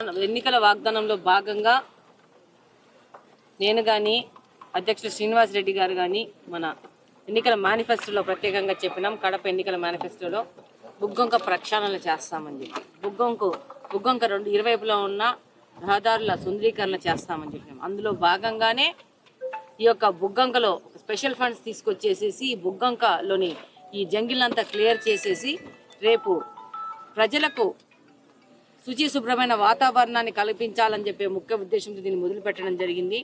ఎన్నికల వాగ్దానంలో భాగంగా నేను కానీ అధ్యక్షుడు శ్రీనివాస్ రెడ్డి గారు కానీ మన ఎన్నికల మేనిఫెస్టోలో ప్రత్యేకంగా చెప్పినాం. కడప ఎన్నికల మేనిఫెస్టోలో బుగ్గొంక ప్రక్షాళన చేస్తామని చెప్పి. బుగ్గొంకు బుగ్గొంక రెండు ఇరువైపులో ఉన్న రహదారుల సుందరీకరణ చేస్తామని చెప్పినాం. అందులో భాగంగానే ఈ యొక్క బుగ్గంకలో స్పెషల్ ఫండ్స్ తీసుకొచ్చేసేసి ఈ బుగ్గంకలోని ఈ జంగిల్నంతా క్లియర్ చేసేసి రేపు ప్రజలకు శుచి శుభ్రమైన వాతావరణాన్ని కల్పించాలని చెప్పే ముఖ్య ఉద్దేశంతో దీన్ని మొదలుపెట్టడం జరిగింది.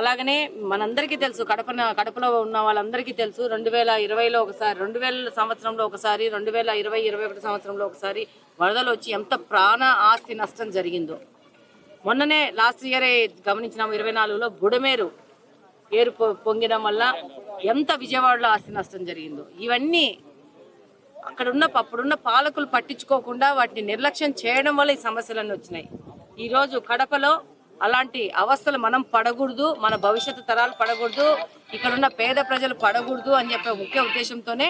అలాగనే మనందరికీ తెలుసు కడపన కడపలో ఉన్న వాళ్ళందరికీ తెలుసు రెండు వేల ఇరవైలో ఒకసారి రెండు వేల సంవత్సరంలో ఒకసారి రెండు వేల ఇరవై ఇరవై ఒకటి సంవత్సరంలో ఒకసారి వరదలు వచ్చి ఎంత ప్రాణ ఆస్తి నష్టం జరిగిందో. మొన్ననే లాస్ట్ ఇయరే గమనించినాము ఇరవై నాలుగులో బుడమేరు ఏరు పొంగడం వల్ల ఎంత విజయవాడలో ఆస్తి నష్టం జరిగిందో. ఇవన్నీ అక్కడున్న అప్పుడున్న పాలకులు పట్టించుకోకుండా వాటిని నిర్లక్ష్యం చేయడం వల్ల ఈ సమస్యలన్నీ వచ్చినాయి. ఈ రోజు కడపలో అలాంటి అవస్థలు మనం పడకూడదు మన భవిష్యత్తు తరాలు పడకూడదు ఇక్కడున్న పేద ప్రజలు పడకూడదు అని చెప్పే ముఖ్య ఉద్దేశంతోనే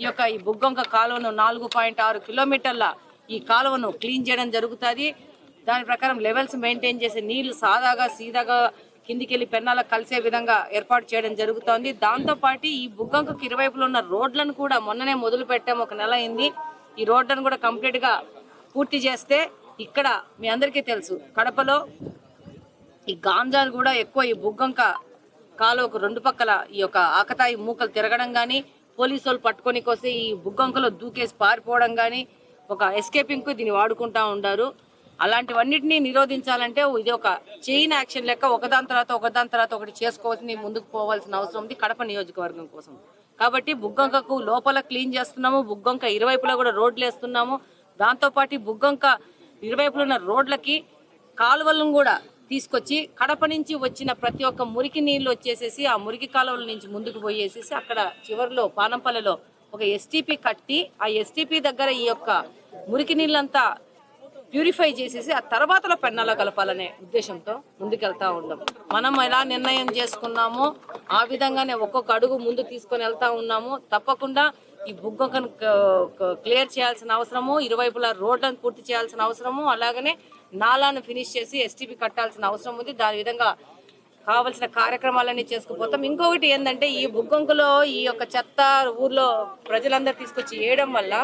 ఈ యొక్క ఈ బుగ్గొంక కాలువను నాలుగు పాయింట్ ఆరు కిలోమీటర్ల ఈ కాలువను క్లీన్ చేయడం జరుగుతుంది. దాని ప్రకారం లెవెల్స్ మెయింటైన్ చేసే నీళ్ళు సాదాగా సీదాగా కిందికి వెళ్ళి పెన్నాలకు కలిసే విధంగా ఏర్పాటు చేయడం జరుగుతోంది. దాంతోపాటు ఈ బుగ్గంకు ఇరువైపులో ఉన్న రోడ్లను కూడా మొన్ననే మొదలు పెట్టాము. ఒక నెల అయింది. ఈ రోడ్లను కూడా కంప్లీట్గా పూర్తి చేస్తే ఇక్కడ మీ అందరికీ తెలుసు కడపలో ఈ గాంజాలు కూడా ఎక్కువ ఈ బుగ్గంక కాలువకు రెండు పక్కల ఈ యొక్క ఆకతాయి మూకలు తిరగడం కానీ పోలీసు వాళ్ళు పట్టుకొని కోసి ఈ బుగ్గంకలో దూకేసి పారిపోవడం కానీ ఒక ఎస్కేపింగ్కు దీన్ని వాడుకుంటా ఉండారు. అలాంటివన్నిటిని నిరోధించాలంటే ఇది ఒక చైన్ యాక్షన్ లెక్క. ఒకదాని తర్వాత ఒకదాని తర్వాత ఒకటి చేసుకోవాల్సింది ముందుకు పోవాల్సిన అవసరం ఉంది కడప నియోజకవర్గం కోసం. కాబట్టి బుగ్గంకకు లోపల క్లీన్ చేస్తున్నాము బుగ్గంక ఇరువైపులా కూడా రోడ్లు వేస్తున్నాము. దాంతోపాటు బుగ్గంక ఇరువైపులున్న రోడ్లకి కాలువలను కూడా తీసుకొచ్చి కడప నుంచి వచ్చిన ప్రతి ఒక్క మురికి నీళ్ళు వచ్చేసేసి ఆ మురికి కాలువల నుంచి ముందుకు పోయేసేసి అక్కడ చివరిలో పానంపల్లెలో ఒక ఎస్టీపీ కట్టి ఆ ఎస్టీపీ దగ్గర ఈ యొక్క మురికి నీళ్ళంతా ప్యూరిఫై చేసేసి ఆ తర్వాతలో పెన్నాలో కలపాలనే ఉద్దేశంతో ముందుకెళ్తా ఉన్నాం మనం ఎలా నిర్ణయం చేసుకున్నామో ఆ విధంగానే ఒక్కొక్క అడుగు ముందు తీసుకొని వెళ్తా ఉన్నాము. తప్పకుండా ఈ బుగ్గను క్లియర్ చేయాల్సిన అవసరము ఇరువైపులా రోడ్లను పూర్తి చేయాల్సిన అవసరము అలాగనే నాలాను ఫినిష్ చేసి ఎస్టీపీ కట్టాల్సిన అవసరం ఉంది. దాని విధంగా కావలసిన కార్యక్రమాలన్నీ చేసుకుపోతాం. ఇంకొకటి ఏంటంటే ఈ బుగ్గంకులో ఈ యొక్క చెత్త ఊర్లో ప్రజలందరూ తీసుకొచ్చి వేయడం వల్ల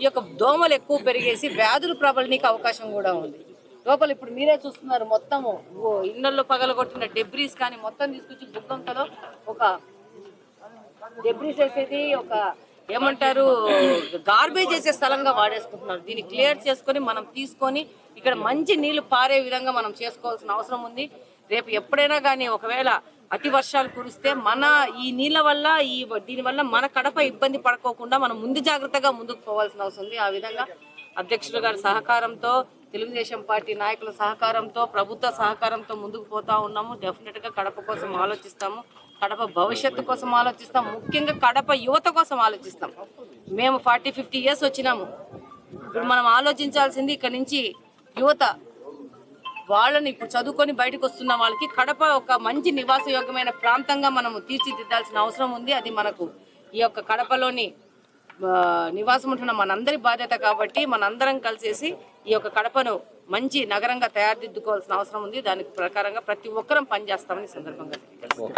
ఈ యొక్క దోమలు ఎక్కువ పెరిగేసి వ్యాధులు ప్రబలనీకి అవకాశం కూడా ఉంది. లోపల ఇప్పుడు మీరే చూస్తున్నారు మొత్తము ఓ ఇళ్ళలో పగలగొట్టిన డెబ్రీస్ కానీ మొత్తం తీసుకొచ్చి బుగ్గంకలో ఒక డెబ్రీస్ వేసేది ఒక ఏమంటారు గార్బేజ్ వేసే స్థలంగా వాడేసుకుంటున్నారు. దీన్ని క్లియర్ చేసుకొని మనం తీసుకొని ఇక్కడ మంచి నీళ్ళు పారే విధంగా మనం చేసుకోవాల్సిన అవసరం ఉంది. రేపు ఎప్పుడైనా కానీ ఒకవేళ అతి వర్షాలు కురిస్తే మన ఈ నీళ్ళ వల్ల ఈ దీని వల్ల మన కడప ఇబ్బంది పడుకోకుండా మనం ముందు జాగ్రత్తగా ముందుకు పోవాల్సిన అవసరం ఉంది. ఆ విధంగా అధ్యక్షుడు గారి సహకారంతో తెలుగుదేశం పార్టీ నాయకుల సహకారంతో ప్రభుత్వ సహకారంతో ముందుకు పోతా ఉన్నాము. డెఫినెట్గా కడప కోసం ఆలోచిస్తాము. కడప భవిష్యత్తు కోసం ఆలోచిస్తాం ముఖ్యంగా కడప యువత కోసం ఆలోచిస్తాం. మేము ఫార్టీ ఫిఫ్టీ ఇయర్స్ వచ్చినాము. ఇప్పుడు మనం ఆలోచించాల్సింది ఇక్కడ నుంచి యువత వాళ్ళని ఇప్పుడు చదువుకొని బయటకు వస్తున్న వాళ్ళకి కడప ఒక మంచి నివాసయోగ్యమైన ప్రాంతంగా మనము తీర్చిదిద్దాల్సిన అవసరం ఉంది అది మనకు ఈ యొక్క కడపలోని నివాసం ఉంటున్న మనందరి బాధ్యత కాబట్టి మనందరం కలిసేసి ఈ యొక్క కడపను మంచి నగరంగా తయారుదిద్దుకోవాల్సిన అవసరం ఉంది దానికి ప్రకారంగా ప్రతి ఒక్కరం పనిచేస్తామని సందర్భంగా తెలియజేస్తున్నాను.